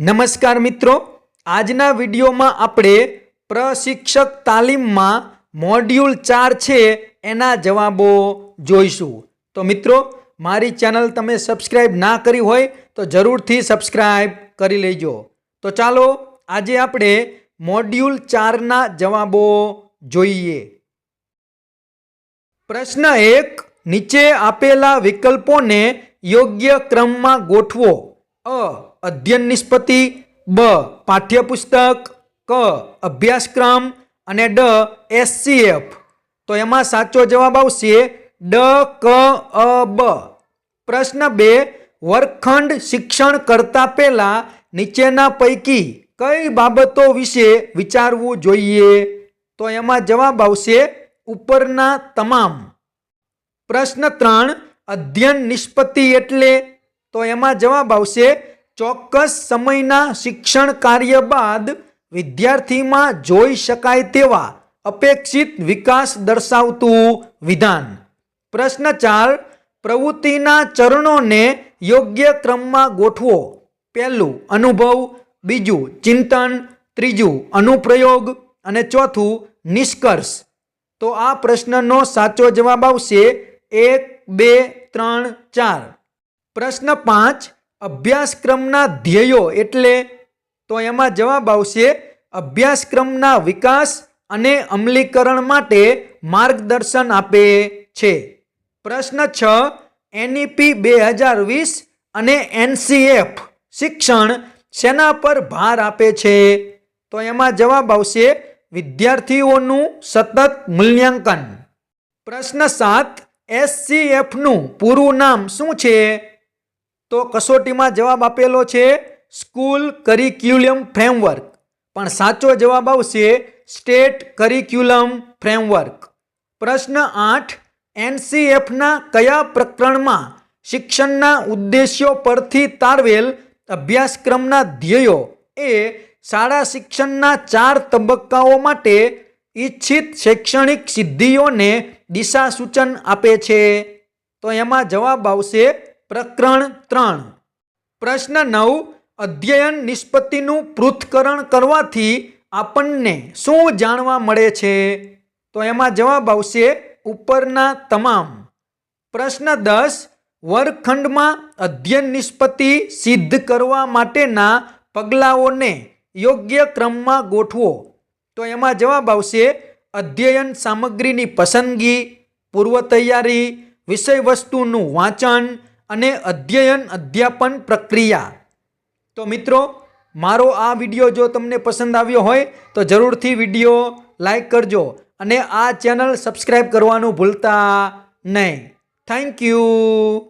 નમસ્કાર મિત્રો. આજના વિડીયોમાં આપણે પ્રશિક્ષક તાલીમમાં મોડ્યુલ ચાર છે એના જવાબો જોઈશું. તો મિત્રો, મારી ચેનલ તમે સબસ્ક્રાઈબ ના કરી હોય તો જરૂરથી સબસ્ક્રાઈબ કરી લેજો. તો ચાલો, આજે આપણે મોડ્યુલ ચારના જવાબો જોઈએ. પ્રશ્ન એક, નીચે આપેલા વિકલ્પોને યોગ્ય ક્રમમાં ગોઠવો. અ અધ્યયન નિષ્પતિ, બ, પાઠ્યપુસ્તક, ક, અભ્યાસક્રમ અને ડ એસસીએફ તો એમાં સાચો જવાબ આવશે, ડ, ક, અ, બ. પ્રશ્ન બે, વર્ગખંડ શિક્ષણ કરતા પહેલા નીચેના પૈકી કઈ બાબતો વિશે વિચારવું જોઈએ? તો એમાં જવાબ આવશે, ઉપરના તમામ. પ્રશ્ન ત્રણ, અધ્યયન નિષ્પત્તિ એટલે? તો એમાં જવાબ આવશે ચોક્કસ સમયના શિક્ષણ કાર્ય બાદ વિદ્યાર્થીમાં જોઈ શકાય તેવા અપેક્ષિત વિકાસ દર્શાવતું વિધાન. પ્રશ્ન ચાર, પ્રવૃત્તિના ચરણોને યોગ્ય ક્રમમાં ગોઠવો. પહેલું, અનુભવ, બીજું, ચિંતન, ત્રીજું, અનુપ્રયોગ અને ચોથું, નિષ્કર્ષ. તો આ પ્રશ્નનો સાચો જવાબ આવશે એક, બે, ત્રણ, ચાર. પ્રશ્ન પાંચ અભ્યાસક્રમના ધ્યેયો એટલે તો એમાં જવાબ આવશે, અભ્યાસક્રમના વિકાસ અને અમલીકરણ માટે માર્ગદર્શન આપે છે. પ્રશ્ન છ, એનઈપી બે હજાર વીસ અને એનસીએફ શિક્ષણ શેના પર ભાર આપે છે? તો એમાં જવાબ આવશે, વિદ્યાર્થીઓનું સતત મૂલ્યાંકન. પ્રશ્ન સાત, એસસીએફનું પૂરું નામ શું છે? તો કસોટીમાં જવાબ આપેલો છે સ્કૂલ કરિક્યુલમ ફ્રેમવર્ક. પણ સાચો જવાબ આવશે સ્ટેટ કરિક્યુલમ ફ્રેમવર્ક. પ્રશ્ન આઠ, એનસીએફના કયા પ્રકરણમાં શિક્ષણના ઉદ્દેશ્યો પરથી તારવેલ અભ્યાસક્રમના ધ્યેયો એ શાળા શિક્ષણના ચાર તબક્કાઓ માટે ઈચ્છિત શૈક્ષણિક સિદ્ધિઓને દિશા સૂચન આપે છે? તો એમાં જવાબ આવશે પ્રકરણ ત્રણ. પ્રશ્ન નવ, અધ્યયન નિષ્પત્તિનું પૃથ્થકરણ કરવાથી આપણને શું જાણવા મળે છે? તો એમાં જવાબ આવશે ઉપરના તમામ. પ્રશ્ન દસ, વર્ગખંડમાં અધ્યયન નિષ્પત્તિ સિદ્ધ કરવા માટેના પગલાઓને યોગ્ય ક્રમમાં ગોઠવો. તો એમાં જવાબ આવશે અધ્યયન સામગ્રીની પસંદગી પૂર્વ તૈયારી વિષય વસ્તુનું વાંચન અને અધ્યયન અધ્યાપન પ્રક્રિયા. તો મિત્રો, મારો આ વીડિયો જો તમને પસંદ આવ્યો હોય, તો જરૂરથી વીડિયો લાઈક કરજો અને આ ચેનલ સબસ્ક્રાઈબ કરવાનું ભૂલતા નહીં. Thank you.